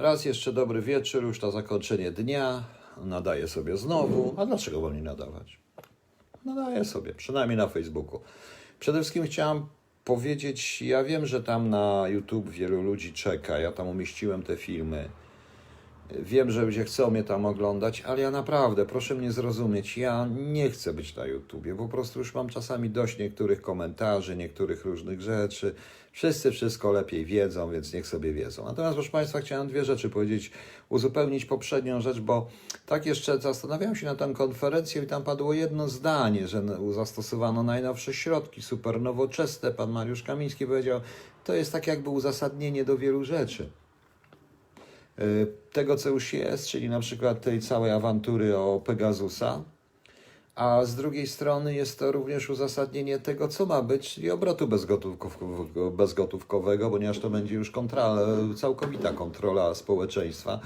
Raz jeszcze dobry wieczór, już na zakończenie dnia. Nadaję sobie znowu. A dlaczego mam nie nadawać? Nadaję sobie, przynajmniej na Facebooku. Przede wszystkim chciałem powiedzieć, ja wiem, że tam na YouTube wielu ludzi czeka. Ja tam umieściłem te filmy. Wiem, że ludzie chcą mnie tam oglądać, ale ja naprawdę, proszę mnie zrozumieć, ja nie chcę być na YouTubie. Po prostu już mam czasami dość niektórych komentarzy, niektórych różnych rzeczy. Wszyscy wszystko lepiej wiedzą, więc niech sobie wiedzą. Natomiast, proszę Państwa, chciałem dwie rzeczy powiedzieć, uzupełnić poprzednią rzecz, bo tak jeszcze zastanawiałem się na tę konferencję i tam padło jedno zdanie, że zastosowano najnowsze środki, super nowoczesne. Pan Mariusz Kamiński powiedział, to jest tak jakby uzasadnienie do wielu rzeczy tego, co już jest, czyli na przykład tej całej awantury o Pegasusa, a z drugiej strony jest to również uzasadnienie tego, co ma być, czyli obrotu bezgotówkowego, bezgotówkowego ponieważ to będzie już kontra, całkowita kontrola społeczeństwa.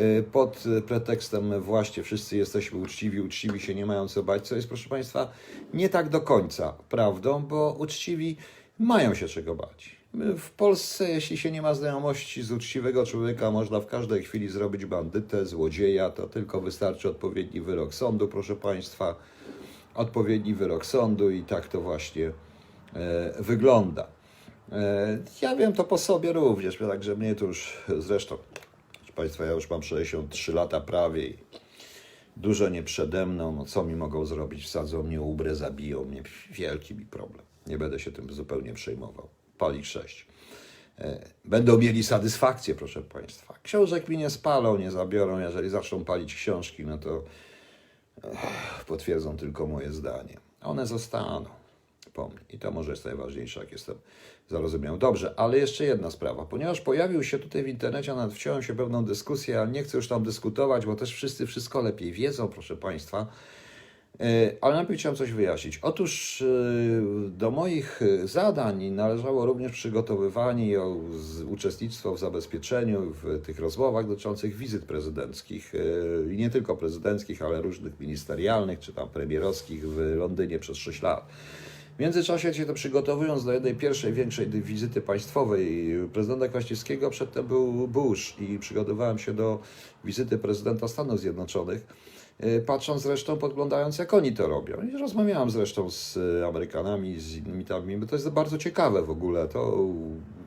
Y, Pod pretekstem właśnie wszyscy jesteśmy uczciwi, uczciwi się nie mają co bać, co jest, proszę Państwa, nie tak do końca prawdą, bo uczciwi mają się czego bać. W Polsce, jeśli się nie ma znajomości z uczciwego człowieka, można w każdej chwili zrobić bandytę, złodzieja. To tylko wystarczy odpowiedni wyrok sądu, proszę Państwa. Odpowiedni wyrok sądu i tak to właśnie e, wygląda. E, ja wiem to po sobie również, także mnie to już zresztą, proszę Państwa, ja już mam 63 lata prawie i dużo nie przede mną. No, co mi mogą zrobić? Wsadzą mnie, ubrę, zabiją mnie. Wielki mi problem. Nie będę się tym zupełnie przejmował. Palik 6. E, Będą mieli satysfakcję, proszę Państwa. Książek mi nie spalą, nie zabiorą. Jeżeli zaczną palić książki, no to ech, potwierdzą tylko moje zdanie. One zostaną po mnie. I to może jest najważniejsze, jak jestem zarozumiał. Dobrze, ale jeszcze jedna sprawa. Ponieważ pojawił się tutaj w internecie, nawet wciąłem się pewną dyskusję, ale nie chcę już tam dyskutować, bo też wszyscy wszystko lepiej wiedzą, proszę Państwa. E, Ale najpierw chciałem coś wyjaśnić. Otóż e, do moich e, zadań należało również przygotowywanie i uczestnictwo w zabezpieczeniu w tych rozmowach dotyczących wizyt prezydenckich. I nie tylko prezydenckich, ale różnych ministerialnych czy tam premierowskich w Londynie przez 6 lat. W międzyczasie się to przygotowując do jednej pierwszej większej wizyty państwowej prezydenta Kwaśniewskiego, przedtem był Bush i przygotowałem się do wizyty prezydenta Stanów Zjednoczonych. Y, Patrząc zresztą, podglądając jak oni to robią. I rozmawiałem zresztą z y, Amerykanami, z innymi tam, bo to jest bardzo ciekawe w ogóle. To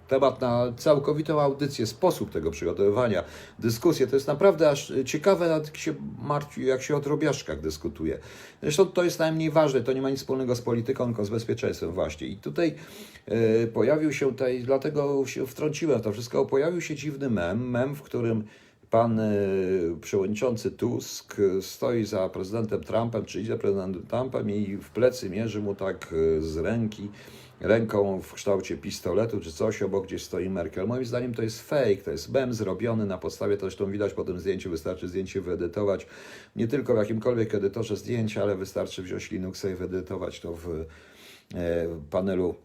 temat na całkowitą audycję, sposób tego przygotowywania, dyskusje. To jest naprawdę aż ciekawe, jak się martwi, jak się o drobiażkach dyskutuje. Zresztą to jest najmniej ważne, to nie ma nic wspólnego z polityką, tylko z bezpieczeństwem właśnie. I tutaj y, pojawił się tutaj, dlatego się wtrąciłem w to wszystko, pojawił się dziwny mem, mem, w którym pan e, przewodniczący Tusk stoi za prezydentem Trumpem, czy idzie za prezydentem Trumpem i w plecy mierzy mu tak e, z ręki, ręką w kształcie pistoletu czy coś, obok gdzieś stoi Merkel. Moim zdaniem to jest fake, to jest mem zrobiony na podstawie, to zresztą widać po tym zdjęciu, wystarczy zdjęcie wyedytować, nie tylko w jakimkolwiek edytorze zdjęcia, ale wystarczy wziąć Linuxa i wyedytować to w e, panelu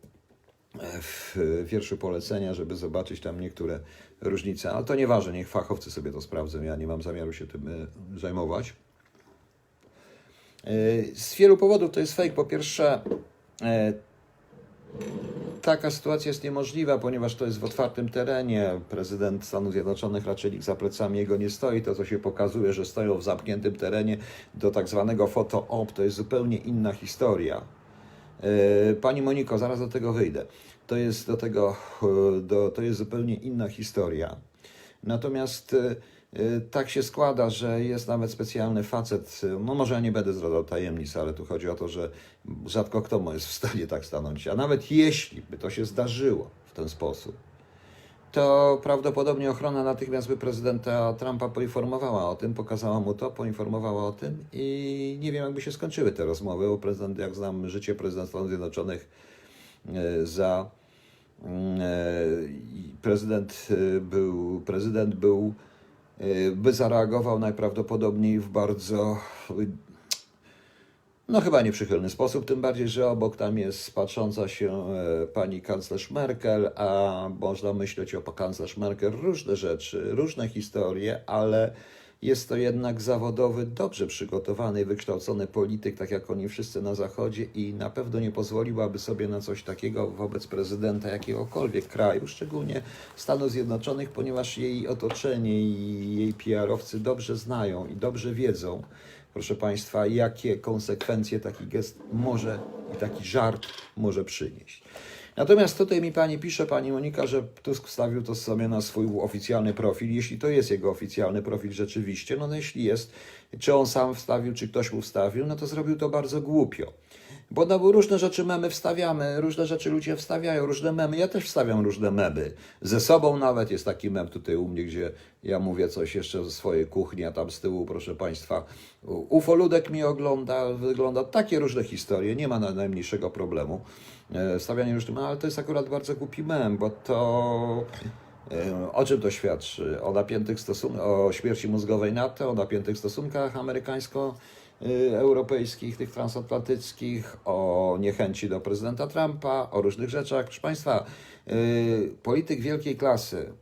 w wierszu polecenia, żeby zobaczyć tam niektóre różnice, ale to nieważne, niech fachowcy sobie to sprawdzą, ja nie mam zamiaru się tym e, zajmować. E, Z wielu powodów to jest fake. Po pierwsze, e, taka sytuacja jest niemożliwa, ponieważ to jest w otwartym terenie. Prezydent Stanów Zjednoczonych raczej nikt za plecami jego nie stoi. To, co się pokazuje, że stoją w zamkniętym terenie do tak zwanego foto-op, to jest zupełnie inna historia. E, Pani Moniko, zaraz do tego wyjdę. To jest do tego, e, do, to jest zupełnie inna historia. Natomiast e, tak się składa, że jest nawet specjalny facet, no może ja nie będę zdradzał tajemnic, ale tu chodzi o to, że rzadko kto jest w stanie tak stanąć. A nawet jeśli by to się zdarzyło w ten sposób, to prawdopodobnie ochrona natychmiast by prezydenta Trumpa poinformowała o tym, pokazała mu to, poinformowała o tym i nie wiem, jakby się skończyły te rozmowy, bo prezydent, jak znam życie prezydenta Stanów Zjednoczonych e, za mm, e, prezydent e, był, prezydent był, by zareagował najprawdopodobniej w bardzo no chyba nieprzychylny sposób, tym bardziej, że obok tam jest patrząca się e, pani kanclerz Merkel, a można myśleć o kanclerz Merkel różne rzeczy, różne historie, ale jest to jednak zawodowy, dobrze przygotowany wykształcony polityk, tak jak oni wszyscy na Zachodzie, i na pewno nie pozwoliłaby sobie na coś takiego wobec prezydenta jakiegokolwiek kraju, szczególnie Stanów Zjednoczonych, ponieważ jej otoczenie i jej PR-owcy dobrze znają i dobrze wiedzą, proszę Państwa, jakie konsekwencje taki gest może i taki żart może przynieść. Natomiast tutaj mi pani pisze, pani Monika, że Tusk wstawił to sobie na swój oficjalny profil. Jeśli to jest jego oficjalny profil rzeczywiście, no, no jeśli jest, czy on sam wstawił, czy ktoś mu wstawił, no to zrobił to bardzo głupio. Bo no, bo różne rzeczy memy wstawiamy, różne rzeczy ludzie wstawiają, różne memy. Ja też wstawiam różne memy. Ze sobą nawet jest taki mem tutaj u mnie, gdzie ja mówię coś jeszcze ze swojej kuchni, a tam z tyłu, proszę Państwa, ufoludek mi ogląda, wygląda. Takie różne historie, nie ma na najmniejszego problemu. E, Stawianie różnych, ale to jest akurat bardzo głupi mem, bo to e, o czym to świadczy? O napiętych stosunkach, o śmierci mózgowej NATO, o napiętych stosunkach amerykańsko-europejskich, tych transatlantyckich, o niechęci do prezydenta Trumpa, o różnych rzeczach. Proszę Państwa, y, polityk wielkiej klasy,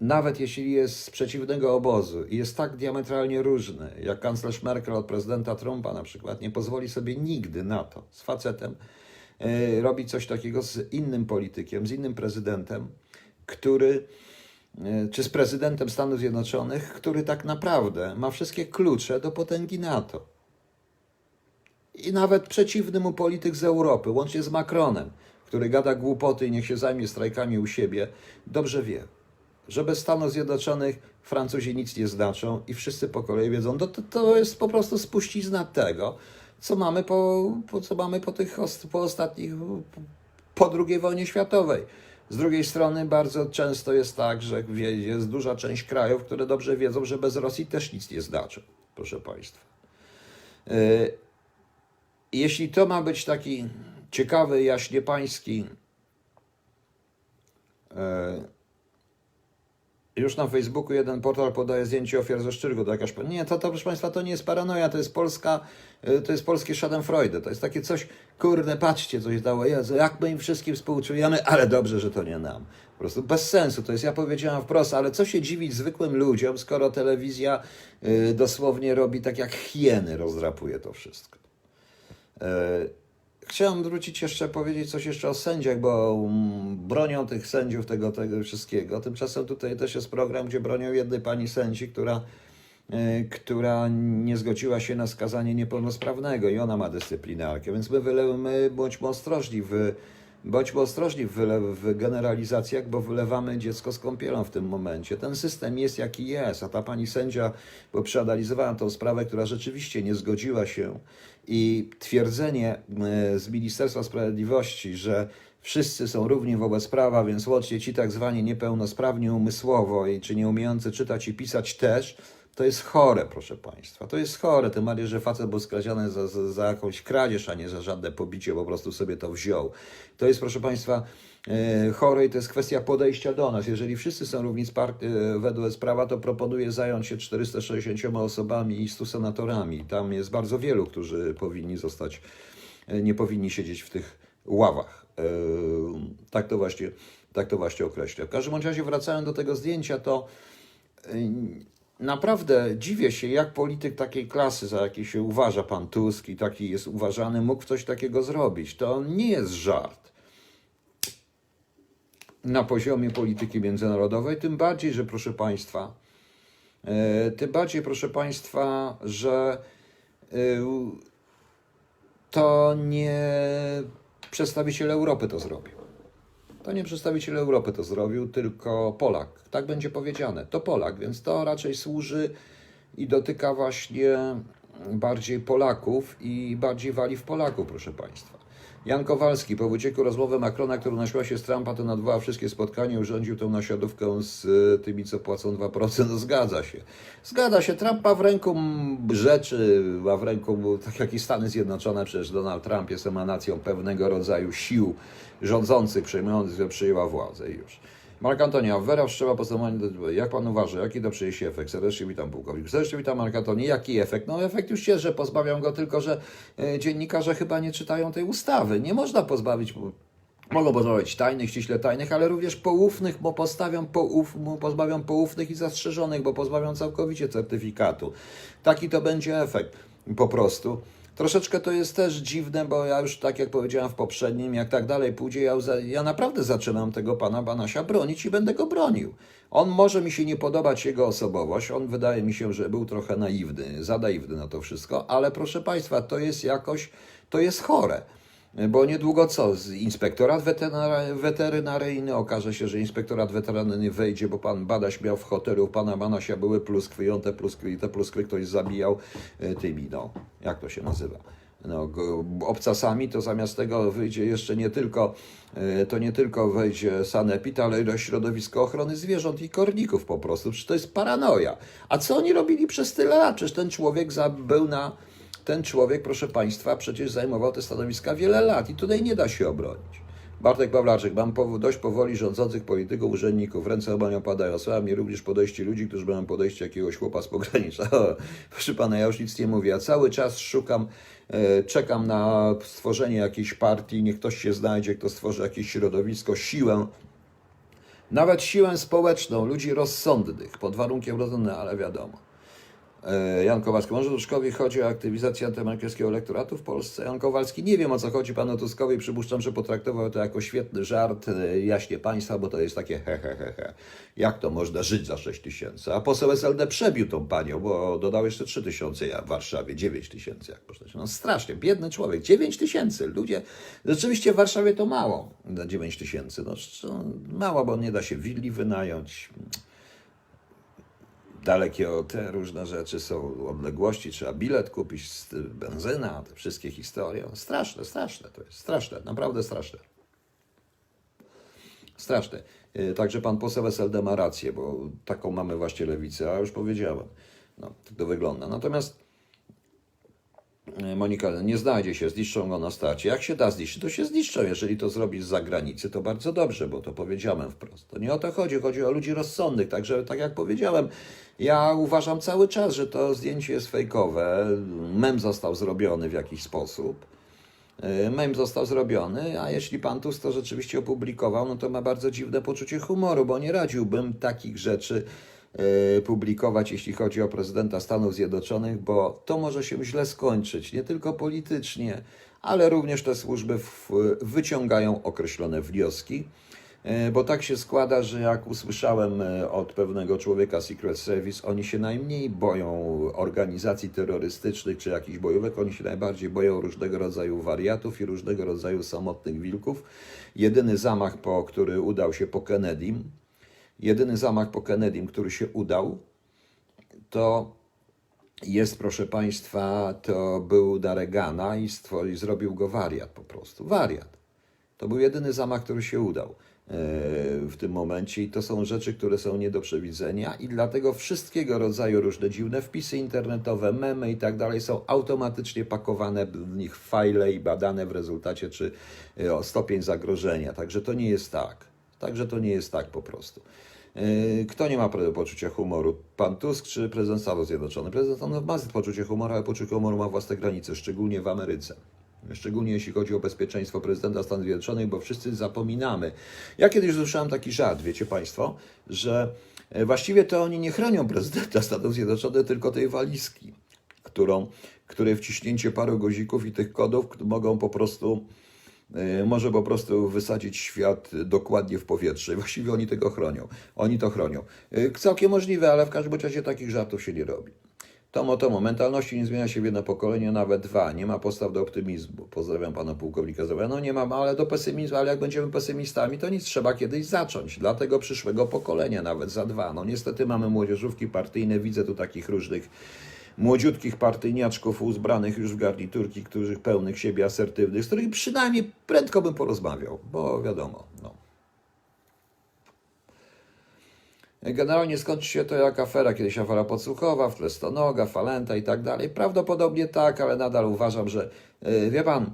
nawet jeśli jest z przeciwnego obozu i jest tak diametralnie różny, jak kanclerz Merkel od prezydenta Trumpa na przykład, nie pozwoli sobie nigdy na to z facetem y, robić coś takiego z innym politykiem, z innym prezydentem, który y, czy z prezydentem Stanów Zjednoczonych, który tak naprawdę ma wszystkie klucze do potęgi NATO. I nawet przeciwny mu polityk z Europy, łącznie z Macronem, który gada głupoty i niech się zajmie strajkami u siebie, dobrze wie, że bez Stanów Zjednoczonych Francuzi nic nie znaczą i wszyscy po kolei wiedzą, to, to, to jest po prostu spuścizna tego, co mamy po, po, co mamy po tych po ostatnich, po II wojnie światowej. Z drugiej strony bardzo często jest tak, że jest duża część krajów, które dobrze wiedzą, że bez Rosji też nic nie znaczą, proszę Państwa. Y, Jeśli to ma być taki ciekawy, jaśnie pański, już na Facebooku jeden portal podaje zdjęcie ofiar ze Szczyrgu, to jakaś... Nie, to, to proszę Państwa, to nie jest paranoja, to jest polska, y, to jest polskie Schadenfreude, to jest takie coś, kurde, patrzcie, co się dało, Jezu, jak my im wszystkim współczujemy, ale dobrze, że to nie nam. Po prostu bez sensu, to jest, ja powiedziałem wprost, ale co się dziwić zwykłym ludziom, skoro telewizja y, dosłownie robi tak jak hieny, rozdrapuje to wszystko. E, Chciałem wrócić jeszcze, powiedzieć coś jeszcze o sędziach, bo mm, bronią tych sędziów tego, tego wszystkiego. Tymczasem tutaj też jest program, gdzie bronią jednej pani sędzi, która, e, która nie zgodziła się na skazanie niepełnosprawnego i ona ma dyscyplinarkę. Więc my, wyle, my bądźmy ostrożni w, bądźmy ostrożni w, w generalizacjach, bo wylewamy dziecko z kąpielą w tym momencie. Ten system jest jaki jest, a ta pani sędzia, bo przeanalizowałem tą sprawę, która rzeczywiście nie zgodziła się i twierdzenie e, z Ministerstwa Sprawiedliwości, że wszyscy są równi wobec prawa, więc łącznie ci tak zwani niepełnosprawni umysłowo i czy nie umiejący czytać i pisać też, to jest chore, proszę Państwa. To jest chore, tym bardziej, że facet był skradziony za, za, za jakąś kradzież, a nie za żadne pobicie, po prostu sobie to wziął. To jest, proszę Państwa, e, chore i to jest kwestia podejścia do nas. Jeżeli wszyscy są równi e, według prawa, to proponuję zająć się 460 osobami i 100 senatorami. Tam jest bardzo wielu, którzy powinni zostać, e, nie powinni siedzieć w tych ławach. E, Tak to właśnie, tak to właśnie określę. W każdym razie wracając do tego zdjęcia, to Naprawdę dziwię się, jak polityk takiej klasy, za jaki się uważa pan Tusk i taki jest uważany, mógł coś takiego zrobić. To nie jest żart na poziomie polityki międzynarodowej, tym bardziej, że proszę państwa, e, tym bardziej, proszę państwa, że e, to nie przedstawiciel Europy to zrobił. To nie przedstawiciel Europy to zrobił, tylko Polak. Tak będzie powiedziane. To Polak, więc to raczej służy i dotyka właśnie bardziej Polaków i bardziej wali w Polaków, proszę Państwa. Jan Kowalski, po wycieku rozmowy Macrona, która nosiła się z Trumpa, to nadwołał wszystkie spotkania, urządził tę nasiadówkę z y, tymi, co płacą 2%. No, zgadza się. Zgadza się. Trump ma w ręku rzeczy, ma w ręku, tak jak i Stany Zjednoczone, przecież Donald Trump jest emanacją pewnego rodzaju sił rządzących, przejmujących, że przyjęła władzę już. Mark Antoni, Awera wszczęła postępowanie do Jak pan uważa, jaki to przyniesie efekt? Serdecznie witam pułkownik. Serdecznie witam Mark Antoni. Jaki efekt? No efekt już jest, że pozbawiam go, tylko że e, dziennikarze chyba nie czytają tej ustawy. Nie można pozbawić Mogą pozbawiać tajnych, ściśle tajnych, ale również poufnych, bo postawią pouf, pozbawią poufnych i zastrzeżonych, bo pozbawią całkowicie certyfikatu. Taki to będzie efekt po prostu. Troszeczkę to jest też dziwne, bo ja już tak jak powiedziałem w poprzednim, jak tak dalej pójdzie, ja, ja naprawdę zaczynam tego pana Banasia bronić i będę go bronił. On może mi się nie podobać jego osobowość, on wydaje mi się, że był trochę naiwny, za naiwny na to wszystko, ale proszę państwa, to jest jakoś, to jest chore. Bo niedługo co? Inspektorat weterynar- weterynaryjny okaże się, że inspektorat weterynaryjny wejdzie, bo pan Badaś miał w hotelu pana Banasia były pluskwy i on te pluskwy, te pluskwy ktoś zabijał e, tymi, no, jak to się nazywa? No, obcasami, to zamiast tego wyjdzie jeszcze nie tylko, e, to nie tylko wejdzie sanepid, ale i środowisko ochrony zwierząt i korników po prostu. Przecież to jest paranoja. A co oni robili przez tyle lat? Przecież ten człowiek był na ten człowiek, proszę Państwa, przecież zajmował te stanowiska wiele lat i tutaj nie da się obronić. Bartek Pawlaczek, mam dość powoli rządzących polityków, urzędników, ręce oba nie opadają. Słaba mi również podejście ludzi, którzy mają podejście jakiegoś chłopa z pogranicza. Proszę Pana, ja już nic nie mówię. Ja cały czas szukam, e, czekam na stworzenie jakiejś partii, niech ktoś się znajdzie, kto stworzy jakieś środowisko, siłę, nawet siłę społeczną, ludzi rozsądnych, pod warunkiem rozsądnym, ale wiadomo. E, Jan Kowalski. Może Tuskowi chodzi o aktywizację antyamerykańskiego elektoratu w Polsce? Jan Kowalski, nie wiem o co chodzi panu Tuskowi. Przypuszczam, że potraktował to jako świetny żart, e, jaśnie państwa, bo to jest takie he, he, he, he. Jak to można żyć za 6 tysięcy? A poseł SLD przebił tą panią, bo dodał jeszcze 3 tysiące, ja w Warszawie 9 tysięcy. Jak można. No strasznie, biedny człowiek. 9 tysięcy. Ludzie, rzeczywiście w Warszawie to mało na 9 tysięcy. No, no, mało, bo nie da się willi wynająć dalekie o te różne rzeczy są odległości, trzeba bilet kupić, benzyna, te wszystkie historie. Straszne, straszne to jest, straszne, naprawdę straszne. Straszne. Yy, Także pan poseł SLD ma rację, bo taką mamy właśnie lewicę, a już powiedziałem. No, tak to wygląda. Natomiast Monika, nie znajdzie się, zniszczą go na starcie. Jak się da zniszczyć, to się zniszczą. Jeżeli to zrobisz z zagranicy, to bardzo dobrze, bo to powiedziałem wprost. To nie o to chodzi, chodzi o ludzi rozsądnych. Także, tak jak powiedziałem, ja uważam cały czas, że to zdjęcie jest fejkowe. Mem został zrobiony w jakiś sposób. Yy, Mem został zrobiony, a jeśli pan Tusk to rzeczywiście opublikował, no to ma bardzo dziwne poczucie humoru, bo nie radziłbym takich rzeczy publikować, jeśli chodzi o prezydenta Stanów Zjednoczonych, bo to może się źle skończyć, nie tylko politycznie, ale również te służby wyciągają określone wnioski. E, Bo tak się składa, że jak usłyszałem e, od pewnego człowieka Secret Service, oni się najmniej boją organizacji terrorystycznych czy jakichś bojówek, oni się najbardziej boją różnego rodzaju wariatów i różnego rodzaju samotnych wilków. Jedyny zamach, po, który udał się po Kennedym, jedyny zamach po Kennedym, który się udał, to jest, proszę Państwa, to był na Reagana i, i zrobił go wariat po prostu. Wariat. To był jedyny zamach, który się udał e, w tym momencie i to są rzeczy, które są nie do przewidzenia i dlatego wszystkiego rodzaju różne dziwne wpisy internetowe, memy i tak dalej są automatycznie pakowane w nich fajle i badane w rezultacie, czy e, o stopień zagrożenia. Także to nie jest tak. Także to nie jest tak po prostu. E, Kto nie ma poczucia humoru? Pan Tusk czy prezydent Stanów Zjednoczonych? Prezydent Stanów ma poczucie humoru, ale poczucie humoru ma własne granice, szczególnie w Ameryce. Szczególnie jeśli chodzi o bezpieczeństwo prezydenta Stanów Zjednoczonych, bo wszyscy zapominamy. Ja kiedyś słyszałem taki żart, wiecie Państwo, że e, właściwie to oni nie chronią prezydenta Stanów Zjednoczonych, tylko tej walizki, którą, której wciśnięcie paru guzików i tych kodów mogą po prostu może po prostu wysadzić świat dokładnie w powietrze. Właściwie oni tego chronią. Oni to chronią. E, Całkiem możliwe, ale w każdym razie takich żartów się nie robi. Tomo, Tomo, mentalności nie zmienia się w jedno pokolenie, nawet dwa. Nie ma postaw do optymizmu. Pozdrawiam pana pułkownika Zdrowia. No nie mam, ale do pesymizmu, ale jak będziemy pesymistami, to nic trzeba kiedyś zacząć. Dla tego przyszłego pokolenia, nawet za dwa. No niestety mamy młodzieżówki partyjne, widzę tu takich różnych młodziutkich partyjniaczków uzbranych już w garniturki, których pełnych siebie asertywnych, z którymi przynajmniej prędko bym porozmawiał, bo wiadomo, no. Generalnie skończy się to jak afera, kiedyś afera podsłuchowa, Flestonoga, Falenta i tak dalej. Prawdopodobnie tak, ale nadal uważam, że yy, wie pan,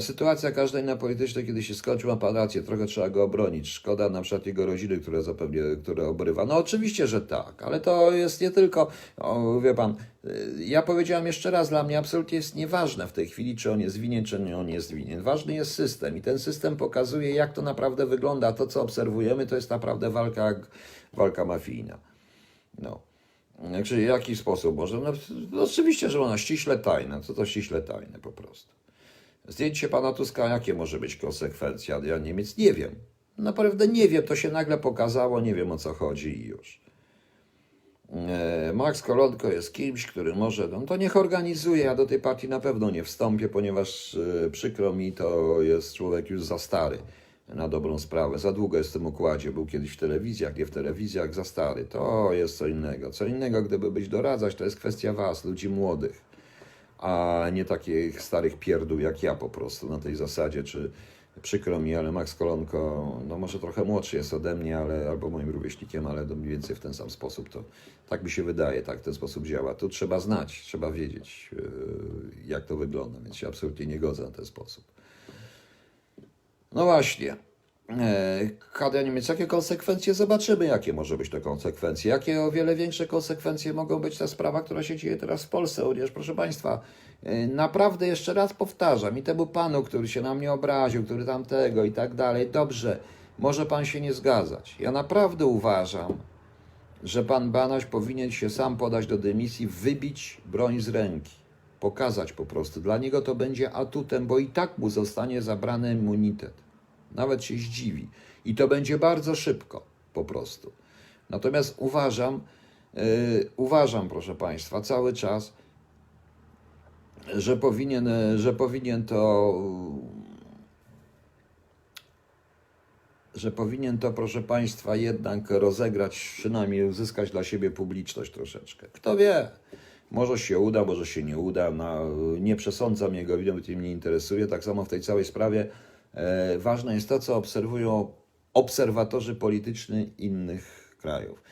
sytuacja każda inna polityczna, kiedy się skończy, ma pan rację, trochę trzeba go obronić. Szkoda na przykład jego rodziny, które zapewnie, które obrywa. No oczywiście, że tak, ale to jest nie tylko, o, wie pan, y, ja powiedziałem jeszcze raz, dla mnie absolutnie jest nieważne w tej chwili, czy on jest winien, czy nie on jest winien. Ważny jest system i ten system pokazuje, jak to naprawdę wygląda. To, co obserwujemy, to jest naprawdę walka, walka mafijna. No. Znaczy, w jaki sposób może? No oczywiście, że ona ściśle tajna. Co to ściśle tajne po prostu? Zdjęcie pana Tuska, jakie może być konsekwencja dla Niemiec? Nie wiem. Naprawdę nie wiem. To się nagle pokazało, nie wiem o co chodzi i już. E, Max Kolonko jest kimś, który może, no to niech organizuje. Ja do tej partii na pewno nie wstąpię, ponieważ e, przykro mi, to jest człowiek już za stary na dobrą sprawę. Za długo jest w tym układzie. Był kiedyś w telewizjach, nie w telewizjach, za stary. To jest co innego. Co innego, gdyby być doradzać, to jest kwestia was, ludzi młodych, a nie takich starych pierdół jak ja po prostu na tej zasadzie, czy przykro mi, ale Max Kolonko, no może trochę młodszy jest ode mnie, ale albo moim rówieśnikiem, ale to mniej więcej w ten sam sposób to tak mi się wydaje, tak ten sposób działa. Tu trzeba znać, trzeba wiedzieć, yy, jak to wygląda, więc się absolutnie nie godzę na ten sposób. No właśnie. E, Kadia Niemiec, jakie konsekwencje? Zobaczymy, jakie może być to konsekwencje. Jakie o wiele większe konsekwencje mogą być ta sprawa, która się dzieje teraz w Polsce. Chociaż, proszę Państwa, e, naprawdę jeszcze raz powtarzam i temu panu, który się na mnie obraził, który tamtego i tak dalej, dobrze, może pan się nie zgadzać. Ja naprawdę uważam, że pan Banaś powinien się sam podać do dymisji, wybić broń z ręki. Pokazać po prostu. Dla niego to będzie atutem, bo i tak mu zostanie zabrany immunitet. Nawet się zdziwi. I to będzie bardzo szybko, po prostu. Natomiast uważam, yy, uważam, proszę Państwa, cały czas, że powinien, yy, że powinien to. Że powinien to, proszę Państwa, jednak rozegrać, przynajmniej uzyskać dla siebie publiczność troszeczkę. Kto wie, może się uda, może się nie uda. No, nie przesądzam jego widok, tym nie interesuje. Tak samo w tej całej sprawie e, ważne jest to, co obserwują obserwatorzy polityczni innych krajów.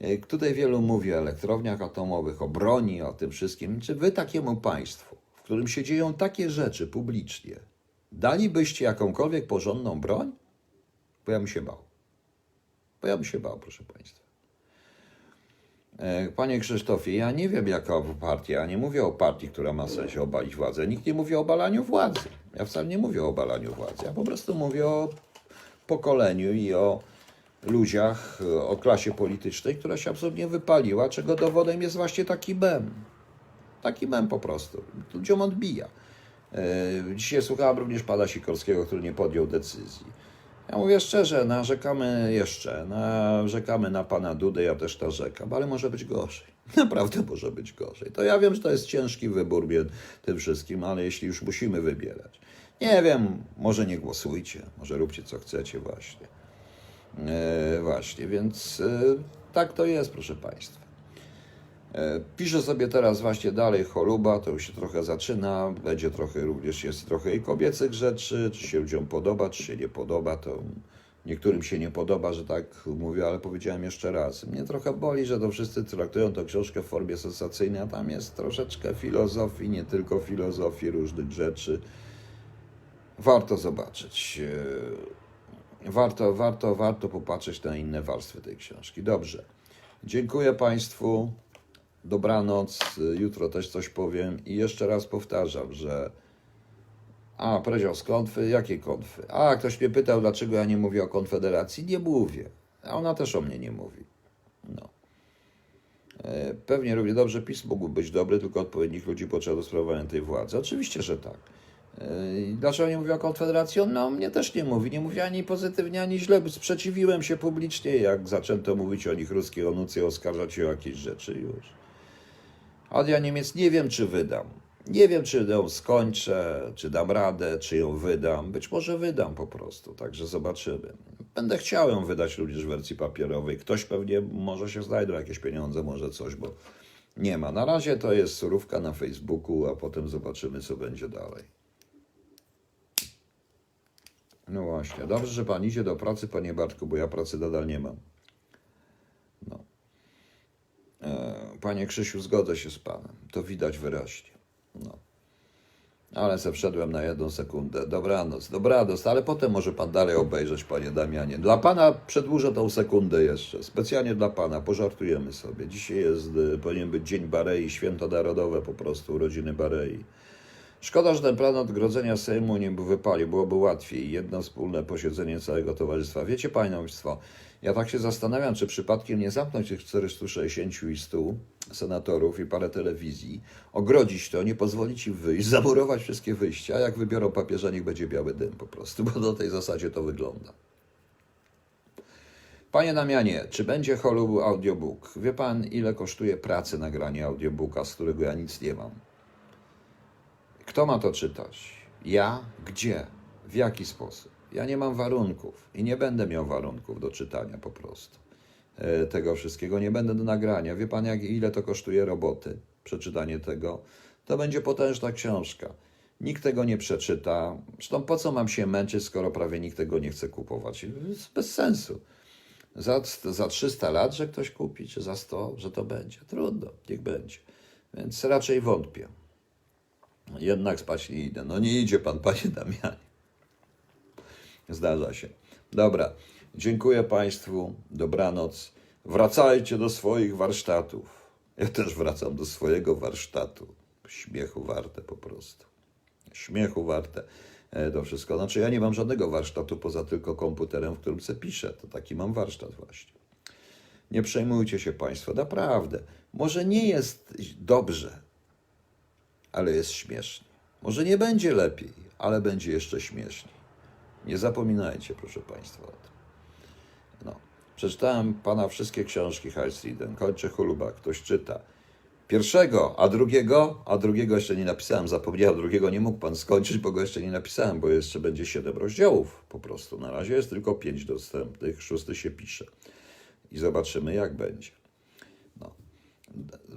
E, tutaj wielu mówi o elektrowniach atomowych, o broni, o tym wszystkim. Czy wy takiemu państwu, w którym się dzieją takie rzeczy publicznie, dalibyście jakąkolwiek porządną broń? Bo ja bym się bał. Bo ja bym się bał, proszę Państwa. E, Panie Krzysztofie, ja nie wiem jaka partia, ja nie mówię o partii, która ma sens obalić władzę. Nikt nie mówi o obalaniu władzy. Ja wcale nie mówię o obalaniu władzy. Ja po prostu mówię o pokoleniu i o ludziach, o klasie politycznej, która się absolutnie wypaliła, czego dowodem jest właśnie taki mem. Taki mem po prostu. Ludziom odbija. E, Dzisiaj słuchałem również pana Sikorskiego, który nie podjął decyzji. Ja mówię szczerze, narzekamy jeszcze, narzekamy na pana Dudę, ja też narzekam, ale może być gorzej. Naprawdę może być gorzej. To ja wiem, że to jest ciężki wybór tym wszystkim, ale jeśli już musimy wybierać, nie wiem, może nie głosujcie, może róbcie co chcecie właśnie. E, właśnie, więc e, tak to jest, proszę państwa. E, Piszę sobie teraz właśnie dalej choluba, to już się trochę zaczyna, będzie trochę również jest trochę i kobiecych rzeczy, czy się ludziom podoba, czy się nie podoba, to niektórym się nie podoba, że tak mówię, ale powiedziałem jeszcze raz. Mnie trochę boli, że to wszyscy traktują tę książkę w formie sensacyjnej, a tam jest troszeczkę filozofii, nie tylko filozofii różnych rzeczy. Warto zobaczyć. E, Warto, warto, warto popatrzeć na inne warstwy tej książki. Dobrze. Dziękuję Państwu. Dobranoc. Jutro też coś powiem. I jeszcze raz powtarzam, że. A, powiedział z konfy? Jakiej konfy? A, ktoś mnie pytał, dlaczego ja nie mówię o Konfederacji. Nie mówię. A ona też o mnie nie mówi. No. E, Pewnie równie dobrze PiS mógł być dobry, tylko odpowiednich ludzi potrzeba do sprawowania tej władzy. Oczywiście, że tak. I Dlaczego nie mówi o Konfederacji? On no, mnie też nie mówi. Nie mówi ani pozytywnie, ani źle. Sprzeciwiłem się publicznie, jak zaczęto mówić o nich ruskiej onucje, oskarżać o jakieś rzeczy już. A ja Niemiec nie wiem, czy wydam. Nie wiem, czy ją skończę, czy dam radę, czy ją wydam. Być może wydam po prostu, także zobaczymy. Będę chciał ją wydać również w wersji papierowej. Ktoś pewnie, może się znajdą jakieś pieniądze, może coś, bo nie ma. Na razie to jest surówka na Facebooku, a potem zobaczymy, co będzie dalej. No właśnie. Dobrze, że pan idzie do pracy, panie Bartku, bo ja pracy nadal nie mam. No. E, Panie Krzysiu, zgodzę się z panem. To widać wyraźnie. No. Ale se wszedłem na jedną sekundę. Dobranoc, dobranoc, ale potem może pan dalej obejrzeć, panie Damianie. Dla pana przedłużę tą sekundę jeszcze. Specjalnie dla pana, pożartujemy sobie. Dzisiaj jest, y, powinien być Dzień Barei, święto narodowe po prostu, urodziny Barei. Szkoda, że ten plan odgrodzenia Sejmu nie wypalił, byłoby łatwiej. Jedno wspólne posiedzenie całego towarzystwa. Wiecie Państwo, ja tak się zastanawiam, czy przypadkiem nie zamknąć tych 460 i 100 senatorów i parę telewizji, ogrodzić to, nie pozwolić im wyjść, zamurować wszystkie wyjścia, a jak wybiorą papieża, niech będzie biały dym po prostu, bo do tej zasadzie to wygląda. Panie Damianie, czy będzie holu audiobook? Wie pan, ile kosztuje pracy nagranie audiobooka, z którego ja nic nie mam? Kto ma to czytać? Ja? Gdzie? W jaki sposób? Ja nie mam warunków i nie będę miał warunków do czytania po prostu. E, Tego wszystkiego nie będę do nagrania. Wie pan, jak, ile to kosztuje roboty? Przeczytanie tego. To będzie potężna książka. Nikt tego nie przeczyta. Zresztą po co mam się męczyć, skoro prawie nikt tego nie chce kupować? Bez sensu. Za, za 300 lat, że ktoś kupi, czy za 100, że to będzie. Trudno, niech będzie. Więc raczej wątpię. Jednak spać nie idę. No nie idzie pan, panie Damianie. Zdarza się. Dobra, dziękuję Państwu. Dobranoc. Wracajcie do swoich warsztatów. Ja też wracam do swojego warsztatu. Śmiechu warte po prostu. Śmiechu warte e, to wszystko. Znaczy, ja nie mam żadnego warsztatu poza tylko komputerem, w którym se piszę. To taki mam warsztat właśnie. Nie przejmujcie się Państwo, naprawdę. Może nie jest dobrze, ale jest śmiesznie. Może nie będzie lepiej, ale będzie jeszcze śmieszniej. Nie zapominajcie, proszę Państwa, o tym. No. Przeczytałem Pana wszystkie książki Halstriden. Kończę chuluba. Ktoś czyta. Pierwszego, a drugiego, a drugiego jeszcze nie napisałem. Zapomniałem, drugiego nie mógł Pan skończyć, bo go jeszcze nie napisałem, bo jeszcze będzie siedem rozdziałów po prostu. Na razie jest tylko pięć dostępnych, szósty się pisze. I zobaczymy, jak będzie.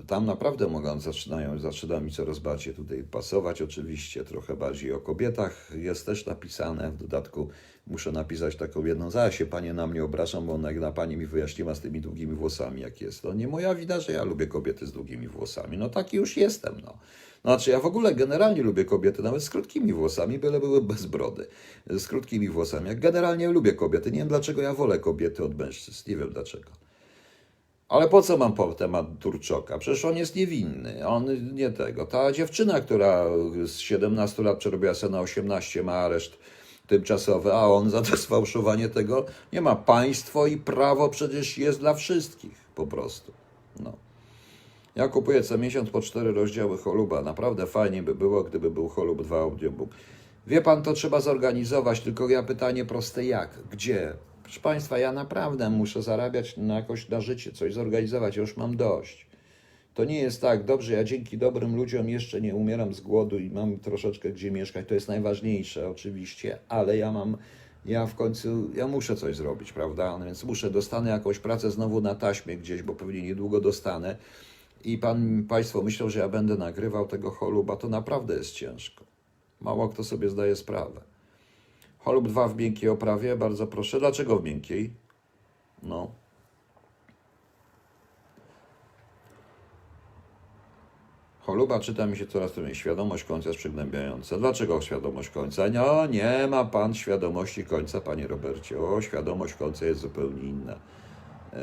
Tam naprawdę mogą, zaczynają, zaczyna mi coraz bardziej tutaj pasować. Oczywiście trochę bardziej o kobietach jest też napisane. W dodatku muszę napisać taką jedną. Zaraz się panie na mnie obrażam, bo na, na pani mi wyjaśniła z tymi długimi włosami, jak jest. To nie moja wina, że ja lubię kobiety z długimi włosami. No taki już jestem, no. Znaczy, ja w ogóle generalnie lubię kobiety nawet z krótkimi włosami, byle były bez brody. Z krótkimi włosami. Jak generalnie lubię kobiety. Nie wiem, dlaczego ja wolę kobiety od mężczyzn. Nie wiem dlaczego. Ale po co mam po temat Turczoka? Przecież on jest niewinny. On nie tego. Ta dziewczyna, która z 17 lat przerobiła sobie na 18, ma areszt tymczasowy, a on za to sfałszowanie tego nie ma. Państwo i prawo przecież jest dla wszystkich po prostu. No. Ja kupuję co miesiąc po cztery rozdziały Holuba. Naprawdę fajnie by było, gdyby był Holub 2 audiobook. Wie pan, to trzeba zorganizować, tylko ja pytanie proste jak? Gdzie? Proszę Państwa, ja naprawdę muszę zarabiać na jakoś na życie, coś zorganizować, już mam dość. To nie jest tak, dobrze, ja dzięki dobrym ludziom jeszcze nie umieram z głodu i mam troszeczkę gdzie mieszkać, to jest najważniejsze oczywiście, ale ja mam, ja w końcu, ja muszę coś zrobić, prawda? No więc muszę, dostanę jakąś pracę znowu na taśmie gdzieś, bo pewnie niedługo dostanę i pan, Państwo myślą, że ja będę nagrywał tego choluba, to naprawdę jest ciężko. Mało kto sobie zdaje sprawę. Holub 2 w miękkiej oprawie, bardzo proszę. Dlaczego w miękkiej? No. Choluba czyta mi się coraz trudniej. Świadomość końca jest przygnębiająca. Dlaczego świadomość końca? No, nie ma pan świadomości końca, panie Robercie. O, świadomość końca jest zupełnie inna. E,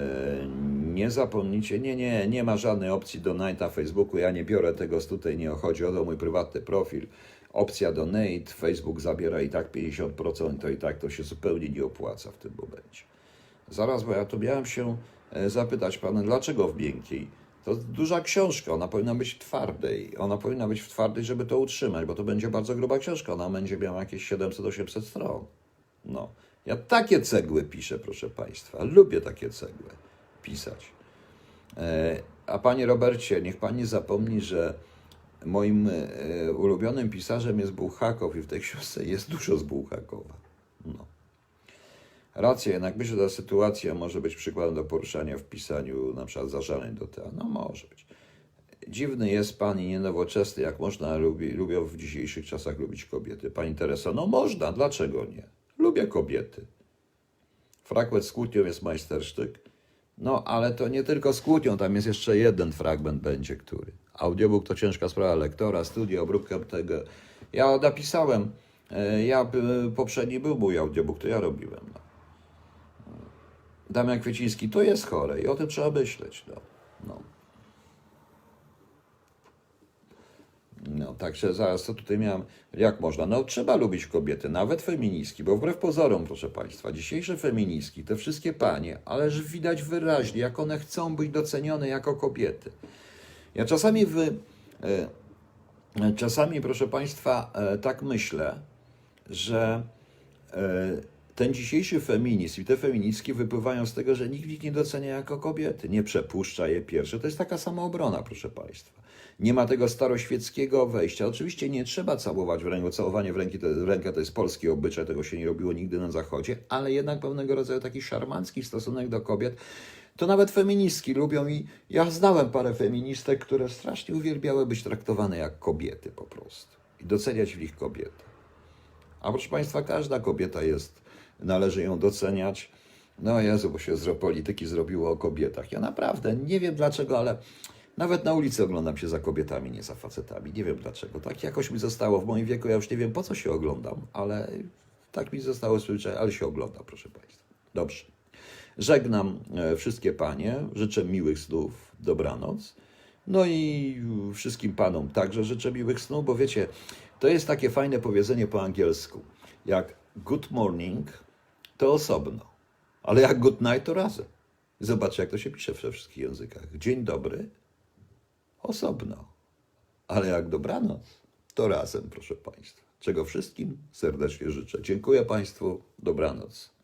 Nie zapomnijcie, nie, nie, nie ma żadnej opcji donate na Facebooku. Ja nie biorę tego z tutaj, nie chodzi o to mój prywatny profil. Opcja donate, Facebook zabiera i tak 50%, to i tak to się zupełnie nie opłaca w tym momencie. Zaraz, bo ja tu miałem się e, zapytać pana, dlaczego w miękkiej? To duża książka, ona powinna być twardej. Ona powinna być w twardej, żeby to utrzymać, bo to będzie bardzo gruba książka. Ona będzie miała jakieś 700-800 stron. No. Ja takie cegły piszę, proszę Państwa. Lubię takie cegły pisać. E, A Panie Robercie, niech Pan nie zapomni, że moim e, ulubionym pisarzem jest Bułhakow i w tej książce jest dużo z Bułhakowa. No. Racja, jednak myślę, że ta sytuacja może być przykładem do poruszania w pisaniu na przykład zażaleń do teatru. No może być. Dziwny jest pan i nienowoczesny, jak można lubi, lubią w dzisiejszych czasach lubić kobiety. Pani Teresa, no można, dlaczego nie? Lubię kobiety. Fragment z kłótnią jest majstersztyk. No, ale to nie tylko z kłótnią, tam jest jeszcze jeden fragment będzie, który. Audiobook to ciężka sprawa lektora, studia, obróbka tego Ja napisałem, e, ja by- poprzedni był mój audiobook, to ja robiłem. No. Damian Kwieciński, to jest chore i o tym trzeba myśleć. No. No. No, także zaraz co tutaj miałem, jak można? No trzeba lubić kobiety, nawet feministki, bo wbrew pozorom, proszę Państwa, dzisiejsze feministki, te wszystkie panie, ależ widać wyraźnie, jak one chcą być docenione jako kobiety. Ja czasami wy, e, e, czasami, proszę Państwa, e, tak myślę, że ten dzisiejszy feminizm i te feministki wypływają z tego, że nikt ich nie docenia jako kobiety, nie przepuszcza je pierwsze. To jest taka samoobrona, proszę Państwa. Nie ma tego staroświeckiego wejścia. Oczywiście nie trzeba całować w rękę, całowanie w, ręki, to, w rękę to jest polski obyczaj, tego się nie robiło nigdy na Zachodzie, ale jednak pewnego rodzaju taki szarmancki stosunek do kobiet, to nawet feministki lubią i ja znałem parę feministek, które strasznie uwielbiały być traktowane jak kobiety po prostu i doceniać w nich kobiety. A proszę Państwa, każda kobieta jest, należy ją doceniać. No Jezu, bo się z polityki zrobiło o kobietach. Ja naprawdę nie wiem dlaczego, ale nawet na ulicy oglądam się za kobietami, nie za facetami. Nie wiem dlaczego. Tak jakoś mi zostało w moim wieku, ja już nie wiem po co się oglądam, ale tak mi zostało zwyczaj, ale się ogląda, proszę Państwa. Dobrze. Żegnam e, wszystkie panie, życzę miłych snów, dobranoc. No i wszystkim panom także życzę miłych snów, bo wiecie, to jest takie fajne powiedzenie po angielsku. Jak good morning to osobno, ale jak good night to razem. Zobaczcie, jak to się pisze we wszystkich językach. Dzień dobry osobno, ale jak dobranoc to razem, proszę Państwa. Czego wszystkim serdecznie życzę. Dziękuję Państwu, dobranoc.